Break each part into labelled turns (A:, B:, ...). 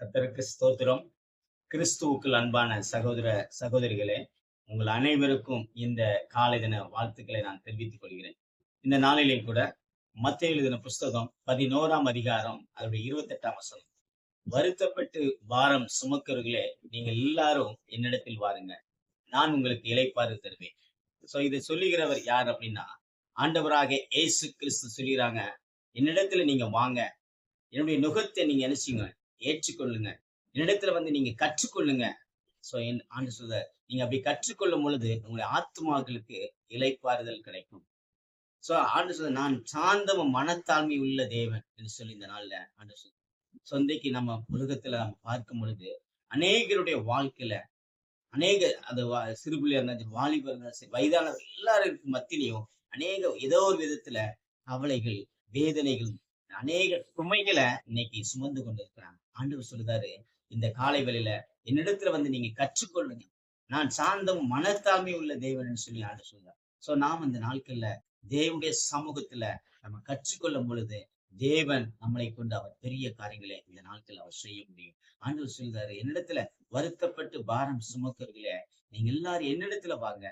A: கத்தருக்கு ஸ்தோத்திரம். கிறிஸ்துவுக்குள் அன்பான சகோதர சகோதரிகளே உங்கள் அனைவருக்கும் இந்த காலை தின வாழ்த்துக்களை நான் தெரிவித்துக் கொள்கிறேன். இந்த நாளிலே கூட மத்திய எழுதின புஸ்தகம் பதினோராம் அதிகாரம் அதனுடைய இருபத்தெட்டாம் வசனம். வருத்தப்பட்டு வாரம் சுமக்கர்களே நீங்கள் எல்லாரும் என்னிடத்தில் வாருங்க. நான் உங்களுக்கு இலைப்பாறு தருவேன். சோ இதை சொல்லுகிறவர் யார் அப்படின்னா ஆண்டவராக ஏசு கிறிஸ்து சொல்லிடுறாங்க என்னிடத்துல நீங்க வாங்க. என்னுடைய நுகத்தை நீங்க நினைச்சிங்க ஏற்றுக்கொள்ளுங்க. என்னிடத்துல வந்து நீங்க கற்றுக்கொள்ளுங்க. சோ என் ஆண்டு சொல்ற நீங்க அப்படி கற்றுக்கொள்ளும் பொழுது உங்களுடைய ஆத்மாக்களுக்கு இலைப்பாறுதல் கிடைக்கும். சோ ஆண்டு சொல்ற நான் சாந்தம மனத்தாழ்மை உள்ள தேவன் என்று சொல்லி இந்த நாள்ல ஆண்டு சொல்ற சொந்தைக்கு நம்ம உலகத்துல நம்ம பார்க்கும் பொழுது அநேகருடைய வாழ்க்கையில அநேக அந்த வா- சிறு பிள்ளையா இருந்தாலும் வாலிபர் இருந்தாலும் சரி, வயதானவர் எல்லாருக்கும் மத்தியிலையும் அநேக ஏதோ ஒரு விதத்துல கவலைகள் வேதனைகள் அநேக சுமைகளை இன்னைக்கு சுமந்து கொண்டு இருக்கிறாங்க ஆண்டவர் சொல்லுதாரு இந்த காலை வேளையில என்னிடத்துல வந்து நீங்க கற்றுக்கொள்ளுங்க. நான் சார்ந்தும் மனத்தாழ்மை உள்ள தேவன் சொல்லி ஆண்டு சொல்றார். சோ நாம் இந்த நாட்கள்ல தேவனுடைய சமூகத்துல நம்ம கற்றுக்கொள்ளும் பொழுது தேவன் நம்மளை கொண்டு அவர் பெரிய காரியங்களை இந்த நாட்கள் அவர் செய்ய முடியும். ஆண்டவர் சொல்றாரு என்னிடத்துல வருத்தப்பட்டு பாரம் சுமக்கிறீங்களே நீங்க எல்லாரும் என்னிடத்துல வாங்க.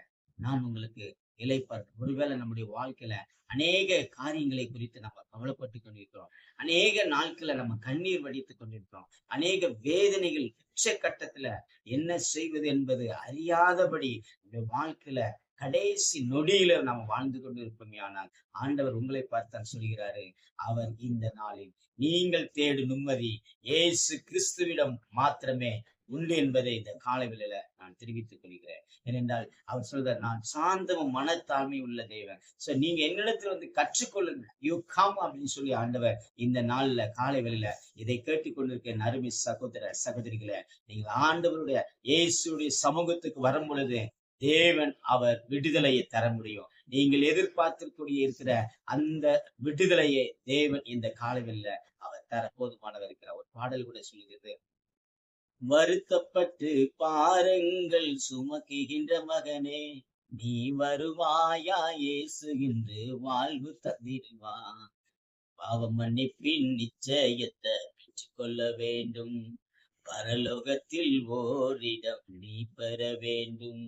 A: நான் உங்களுக்கு இலைப்பார் ஒருவேளை நம்முடைய வாழ்க்கையில அநேக காரியங்களை குறித்து நம்ம கவலைப்பட்டு கொண்டிருக்கிறோம். அநேக நாட்களை நம்ம கண்ணீர் வடித்துக் கொண்டிருக்கிறோம். அநேக வேதனைகள் உச்சக்கட்டத்துல என்ன செய்வது என்பது அறியாதபடி இந்த வாழ்க்கையில கடைசி நொடியில நாம் வாழ்ந்து கொண்டிருப்போமே ஆனால் ஆண்டவர் உங்களை பார்த்தான் சொல்கிறாரு அவர் இந்த நாளில் நீங்கள் தேடும் நிம்மதி ஏசு கிறிஸ்துவிடம் மாத்திரமே உண்டு என்பதை இந்த கால வேளையில நான் தெரிவித்துக் கொள்கிறேன். ஏனென்றால் அவர் சொல்றார் நான் சாந்தமும் மனத்தாழ்மை உள்ள தேவன். சோ நீங்க என்னிடத்துல வந்து கற்றுக்கொள்ளுங்க யூ கம் அப்படின்னு சொல்லி ஆண்டவர் இந்த நாள்ல காலை வெளியில இதை கேட்டுக்கொண்டிருக்க என் அருமை சகோதர சகோதரிகளை நீங்க ஆண்டவருடைய இயேசுடைய சமூகத்துக்கு வரும் பொழுது தேவன் அவர் விடுதலையை தர முடியும். நீங்கள் எதிர்பார்த்திருக்கூடிய இருக்கிற அந்த விடுதலையை தேவன் இந்த காலவெளியில அவர் தர போதுமானவர் இருக்கிறார் ஒரு பாடல் கூட சொல்லுகிறது. வருத்தப்பட்டு பாருங்கள் சுமக்குகின்ற மகனே நீ வருவாயா இயேசு என்று வாழ்வு தந்திடுவா. பாவம் மன்னிப்பின் நிச்சயத்தை பெற்றுக்கொள்ள வேண்டும். பரலோகத்தில் ஓரிடம் நீ பெற வேண்டும்.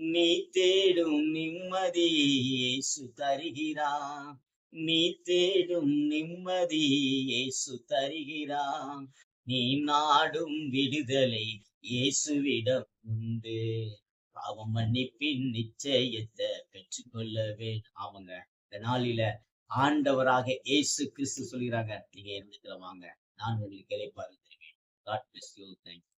A: நீ தேடும் நிம்மதி இயேசு தருகிறா. நீ தேடும் நிம்மதி இயேசு தருகிறா. நீ நாடும் விடுதலை இயேசுவிடம் உண்டு. பாவம் மன்னிப்பின் நிச்சயத்தை பெற்றுக்கொள்ளவே அவங்க இந்த நாளில ஆண்டவராக இயேசு கிறிஸ்து சொல்கிறாங்க. நீங்க இருந்துக்கிற வாங்க. நான் உங்களுக்கு இளைப்பாறு தருவேன். God bless you thank you